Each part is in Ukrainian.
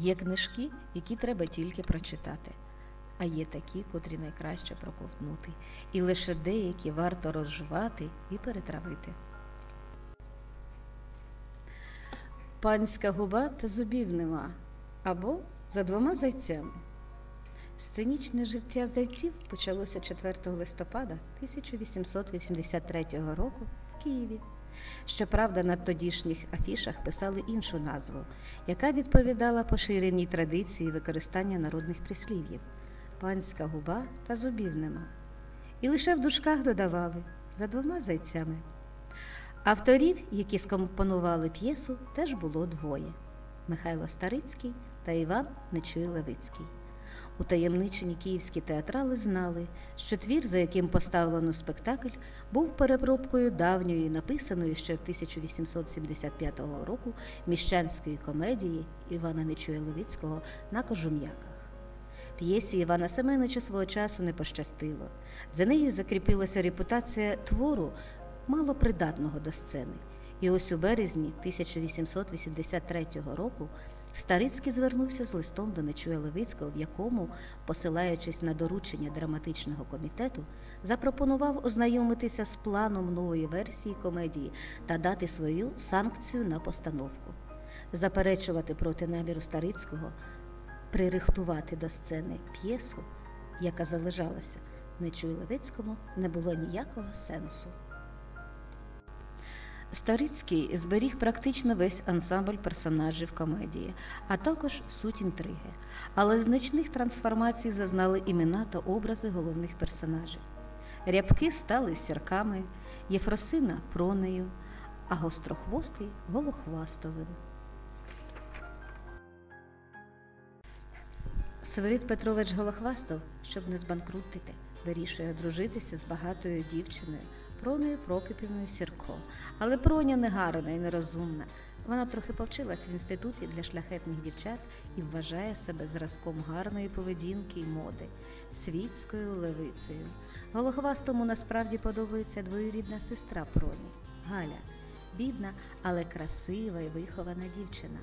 Є книжки, які треба тільки прочитати, а є такі, котрі найкраще проковтнути, і лише деякі варто розжувати і перетравити. Панська губа та зубів нема, або за двома зайцями. Сценічне життя зайців почалося 4 листопада 1883 року в Києві. Щоправда, на тодішніх афішах писали іншу назву, яка відповідала поширеній традиції використання народних прислів'їв панська губа та зубів нема. І лише в дужках додавали за двома зайцями. Авторів, які скомпонували п'єсу, теж було двоє Михайло Старицький та Іван Нечуй Левицький. Утаємничені київські театрали знали, що твір, за яким поставлено спектакль, був перепробкою давньої, написаної ще 1875 року міщанської комедії Івана Нечуя Левицького на кожум'яках. П'єсі Івана Семеновича свого часу не пощастило. За нею закріпилася репутація твору малопридатного до сцени. І ось у березні 1883 року Старицький звернувся з листом до Нечуя Левицького, в якому, посилаючись на доручення драматичного комітету, запропонував ознайомитися з планом нової версії комедії та дати свою санкцію на постановку. Заперечувати проти наміру Старицького, пририхтувати до сцени п'єсу, яка залежалася Нечуй Левицькому, не було ніякого сенсу. Старицький зберіг практично весь ансамбль персонажів комедії, а також суть інтриги. Але значних трансформацій зазнали імена та образи головних персонажів. Рябки стали сірками, Єфросина пронею, а гострохвостий голохвастовим. Свирид Петрович Голохвастов, щоб не збанкрутити, вирішує одружитися з багатою дівчиною. Проною Прокипівною Сірко. Але проня не гарна і нерозумна. Вона трохи повчилась в інституті для шляхетних дівчат і вважає себе зразком гарної поведінки й моди, світською левицею. Голохвастому насправді подобається двоюрідна сестра проні Галя. Бідна, але красива і вихована дівчина.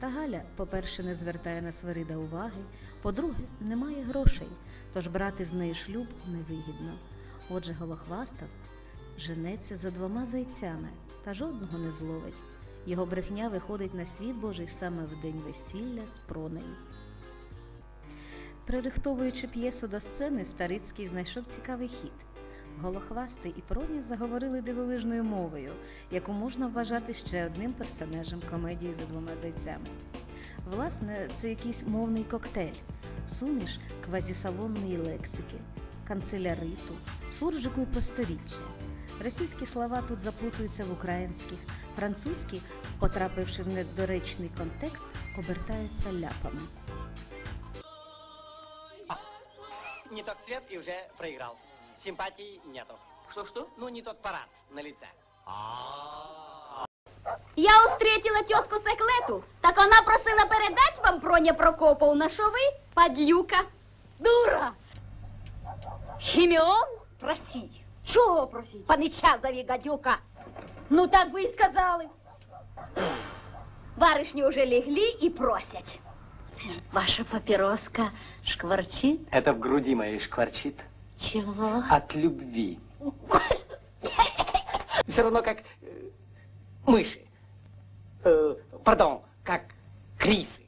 Та Галя, по-перше, не звертає на Свирида уваги, по-друге, немає грошей, тож брати з неї шлюб невигідно. Отже, Голохвастов женеться за двома зайцями та жодного не зловить. Його брехня виходить на світ Божий саме в день весілля з пронею. Пририхтовуючи п'єсу до сцени, Старицький знайшов цікавий хід. Голохвастий і проня заговорили дивовижною мовою, яку можна вважати ще одним персонажем комедії за двома зайцями. Власне, це якийсь мовний коктейль, суміш квазісалонної лексики, канцеляриту, суржику і просторіччя. Російські слова тут заплутуються в українських, французькі, потрапивши в недоречний контекст, обертаються ляпами. Не тот цвет и уже проиграл. Симпатий нету. Что-что? Ну, не тот парад на лице. Я встретила тетку Секлету, так вона просила передать вам Проня Прокоповна, що ви падлюка. Дура. Хіміон просіть. Чого просіть? Панича зови, гадюка. Ну, так би і сказали. Барышни уже легли и просять. Ваша папироска шкварчит? Это в груди моей шкварчит Чего? от любви. Все равно как э, мыши. Э, пардон, как крисы.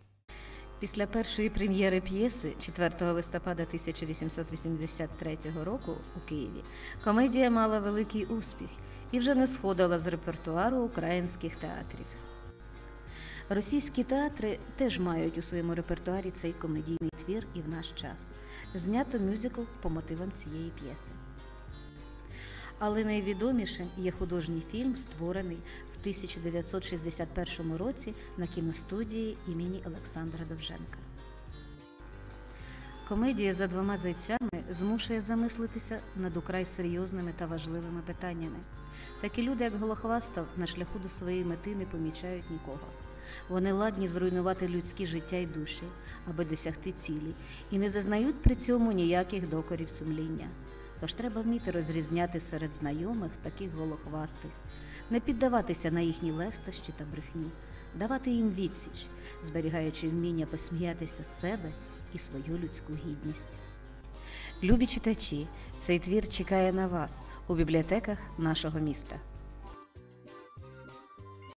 Після першої прем'єри п'єси 4 листопада 1883 року у Києві комедія мала великий успіх і вже не сходила з репертуару українських театрів. Російські театри теж мають у своєму репертуарі цей комедійний твір і в наш час. Знято мюзикл по мотивам цієї п'єси. Але найвідомішим є художній фільм, створений 1961 році на кіностудії імені Олександра Довженка. Комедія за двома зайцями змушує замислитися над украй серйозними та важливими питаннями. Такі люди, як Голохвастов, на шляху до своєї мети не помічають нікого. Вони ладні зруйнувати людські життя й душі, аби досягти цілі, і не зазнають при цьому ніяких докорів сумління. Тож треба вміти розрізняти серед знайомих таких голохвастих, не піддаватися на їхні лестощі та брехні, давати їм відсіч, зберігаючи вміння посміятися з себе і свою людську гідність. Любі читачі, цей твір чекає на вас у бібліотеках нашого міста.